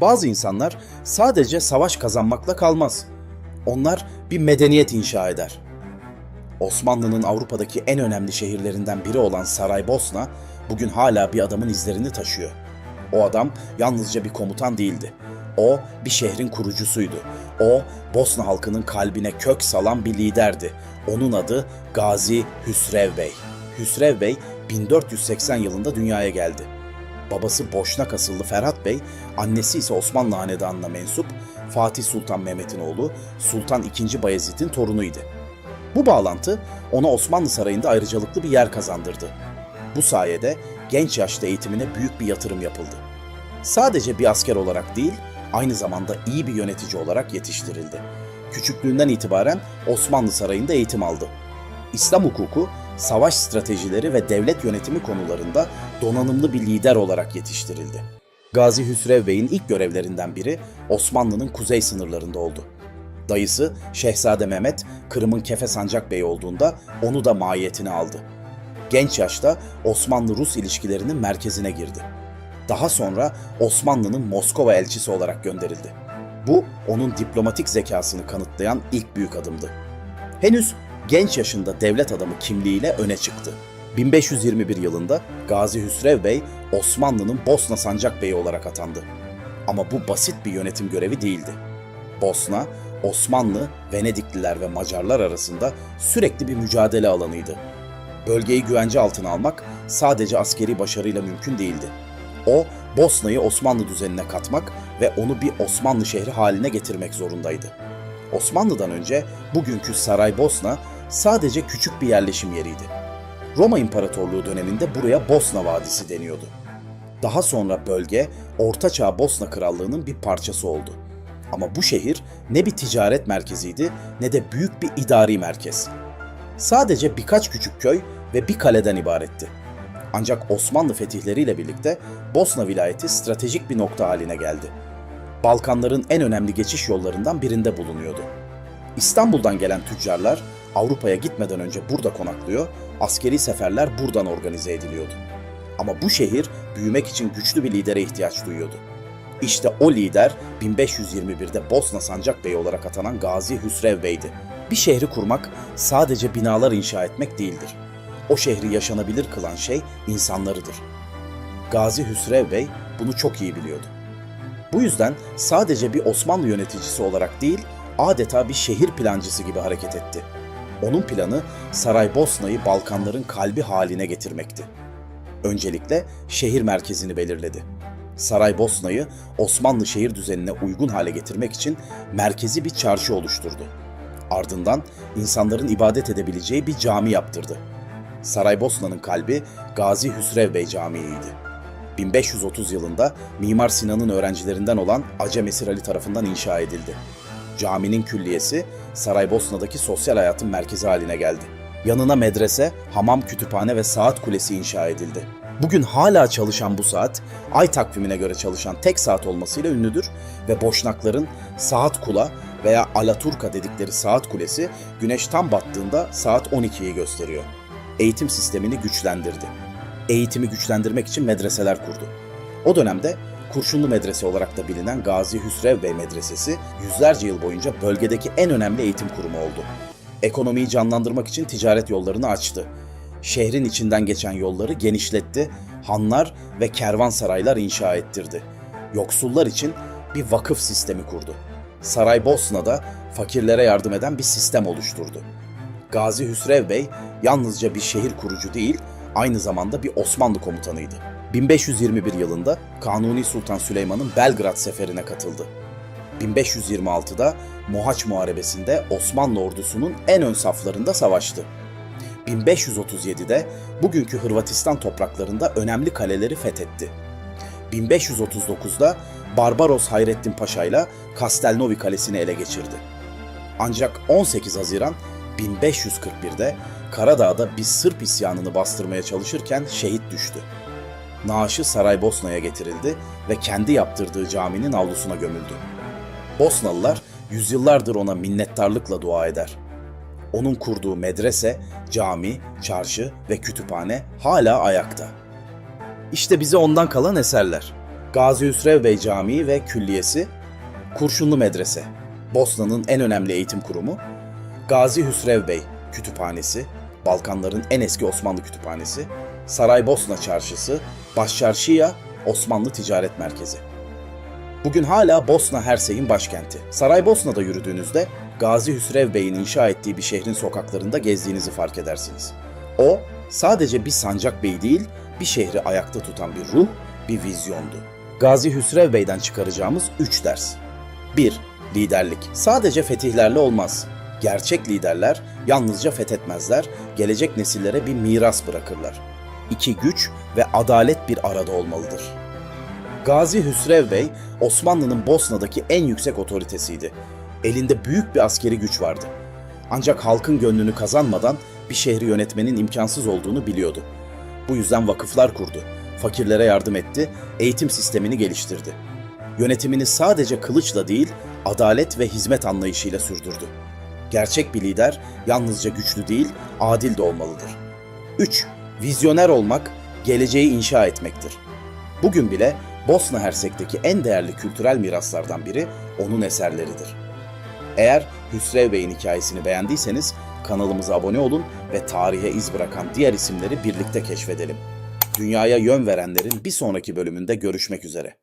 Bazı insanlar sadece savaş kazanmakla kalmaz. Onlar bir medeniyet inşa eder. Osmanlı'nın Avrupa'daki en önemli şehirlerinden biri olan Saraybosna bugün hala bir adamın izlerini taşıyor. O adam yalnızca bir komutan değildi. O bir şehrin kurucusuydu. O Bosna halkının kalbine kök salan bir liderdi. Onun adı Gazi Hüsrev Bey. Hüsrev Bey 1480 yılında dünyaya geldi. Babası Boşnak asıllı Ferhat Bey, annesi ise Osmanlı Hanedanı'na mensup Fatih Sultan Mehmet'in oğlu Sultan II. Bayezid'in torunuydu. Bu bağlantı ona Osmanlı Sarayı'nda ayrıcalıklı bir yer kazandırdı. Bu sayede genç yaşta eğitimine büyük bir yatırım yapıldı. Sadece bir asker olarak değil, aynı zamanda iyi bir yönetici olarak yetiştirildi. Küçüklüğünden itibaren Osmanlı Sarayı'nda eğitim aldı. İslam hukuku, savaş stratejileri ve devlet yönetimi konularında donanımlı bir lider olarak yetiştirildi. Gazi Hüsrev Bey'in ilk görevlerinden biri Osmanlı'nın kuzey sınırlarında oldu. Dayısı Şehzade Mehmet, Kırım'ın Kefe Sancak Bey olduğunda onu da mahiyetine aldı. Genç yaşta Osmanlı-Rus ilişkilerinin merkezine girdi. Daha sonra Osmanlı'nın Moskova elçisi olarak gönderildi. Bu onun diplomatik zekasını kanıtlayan ilk büyük adımdı. Henüz genç yaşında devlet adamı kimliğiyle öne çıktı. 1521 yılında Gazi Hüsrev Bey Osmanlı'nın Bosna Sancak Beyi olarak atandı. Ama bu basit bir yönetim görevi değildi. Bosna, Osmanlı, Venedikliler ve Macarlar arasında sürekli bir mücadele alanıydı. Bölgeyi güvence altına almak sadece askeri başarıyla mümkün değildi. O, Bosna'yı Osmanlı düzenine katmak ve onu bir Osmanlı şehri haline getirmek zorundaydı. Osmanlı'dan önce bugünkü Saraybosna sadece küçük bir yerleşim yeriydi. Roma İmparatorluğu döneminde buraya Bosna Vadisi deniyordu. Daha sonra bölge Orta Çağ Bosna Krallığı'nın bir parçası oldu. Ama bu şehir ne bir ticaret merkeziydi ne de büyük bir idari merkez. Sadece birkaç küçük köy ve bir kaleden ibaretti. Ancak Osmanlı fetihleriyle birlikte Bosna vilayeti stratejik bir nokta haline geldi. Balkanların en önemli geçiş yollarından birinde bulunuyordu. İstanbul'dan gelen tüccarlar Avrupa'ya gitmeden önce burada konaklıyor, askeri seferler buradan organize ediliyordu. Ama bu şehir büyümek için güçlü bir lidere ihtiyaç duyuyordu. İşte o lider 1521'de Bosna Sancak Bey olarak atanan Gazi Hüsrev Bey'di. Bir şehri kurmak sadece binalar inşa etmek değildir. O şehri yaşanabilir kılan şey insanlarıdır. Gazi Hüsrev Bey bunu çok iyi biliyordu. Bu yüzden sadece bir Osmanlı yöneticisi olarak değil, adeta bir şehir plancısı gibi hareket etti. Onun planı Saraybosna'yı Balkanların kalbi haline getirmekti. Öncelikle şehir merkezini belirledi. Saraybosna'yı Osmanlı şehir düzenine uygun hale getirmek için merkezi bir çarşı oluşturdu. Ardından insanların ibadet edebileceği bir cami yaptırdı. Saraybosna'nın kalbi Gazi Hüsrev Bey Camii'ydi. 1530 yılında Mimar Sinan'ın öğrencilerinden olan Acem Esir Ali tarafından inşa edildi. Caminin külliyesi Saraybosna'daki sosyal hayatın merkezi haline geldi. Yanına medrese, hamam, kütüphane ve saat kulesi inşa edildi. Bugün hala çalışan bu saat, ay takvimine göre çalışan tek saat olmasıyla ünlüdür ve Boşnakların saat kula veya Alaturka dedikleri saat kulesi güneş tam battığında saat 12'yi gösteriyor. Eğitim sistemini güçlendirdi. Eğitimi güçlendirmek için medreseler kurdu. O dönemde Kurşunlu Medrese olarak da bilinen Gazi Hüsrev Bey Medresesi yüzlerce yıl boyunca bölgedeki en önemli eğitim kurumu oldu. Ekonomiyi canlandırmak için ticaret yollarını açtı. Şehrin içinden geçen yolları genişletti, hanlar ve kervansaraylar inşa ettirdi. Yoksullar için bir vakıf sistemi kurdu. Saraybosna'da fakirlere yardım eden bir sistem oluşturdu. Gazi Hüsrev Bey yalnızca bir şehir kurucu değil, aynı zamanda bir Osmanlı komutanıydı. 1521 yılında Kanuni Sultan Süleyman'ın Belgrad seferine katıldı. 1526'da Mohaç Muharebesi'nde Osmanlı ordusunun en ön saflarında savaştı. 1537'de bugünkü Hırvatistan topraklarında önemli kaleleri fethetti. 1539'da Barbaros Hayrettin Paşa ile Castelnovi Kalesi'ni ele geçirdi. Ancak 18 Haziran 1541'de Karadağ'da bir Sırp isyanını bastırmaya çalışırken şehit düştü. Naaşı Saraybosna'ya getirildi ve kendi yaptırdığı caminin avlusuna gömüldü. Bosnalılar yüzyıllardır ona minnettarlıkla dua eder. Onun kurduğu medrese, cami, çarşı ve kütüphane hala ayakta. İşte bize ondan kalan eserler. Gazi Hüsrev Bey Camii ve Külliyesi, Kurşunlu Medrese, Bosna'nın en önemli eğitim kurumu, Gazi Hüsrev Bey Kütüphanesi, Balkanların en eski Osmanlı kütüphanesi, Saraybosna Çarşısı, Başçarşıya, Osmanlı Ticaret Merkezi. Bugün hala Bosna Hersey'in başkenti. Saraybosna'da yürüdüğünüzde Gazi Hüsrev Bey'in inşa ettiği bir şehrin sokaklarında gezdiğinizi fark edersiniz. O sadece bir sancak bey değil, bir şehri ayakta tutan bir ruh, bir vizyondu. Gazi Hüsrev Bey'den çıkaracağımız 3 ders. 1. Liderlik. Sadece fetihlerle olmaz. Gerçek liderler yalnızca fethetmezler, gelecek nesillere bir miras bırakırlar. 2. Güç ve adalet bir arada olmalıdır. Gazi Hüsrev Bey, Osmanlı'nın Bosna'daki en yüksek otoritesiydi. Elinde büyük bir askeri güç vardı. Ancak halkın gönlünü kazanmadan bir şehri yönetmenin imkansız olduğunu biliyordu. Bu yüzden vakıflar kurdu, fakirlere yardım etti, eğitim sistemini geliştirdi. Yönetimini sadece kılıçla değil, adalet ve hizmet anlayışıyla sürdürdü. Gerçek bir lider yalnızca güçlü değil, adil de olmalıdır. 3. Vizyoner olmak, geleceği inşa etmektir. Bugün bile Bosna Hersek'teki en değerli kültürel miraslardan biri onun eserleridir. Eğer Hüsrev Bey'in hikayesini beğendiyseniz kanalımıza abone olun ve tarihe iz bırakan diğer isimleri birlikte keşfedelim. Dünyaya yön verenlerin bir sonraki bölümünde görüşmek üzere.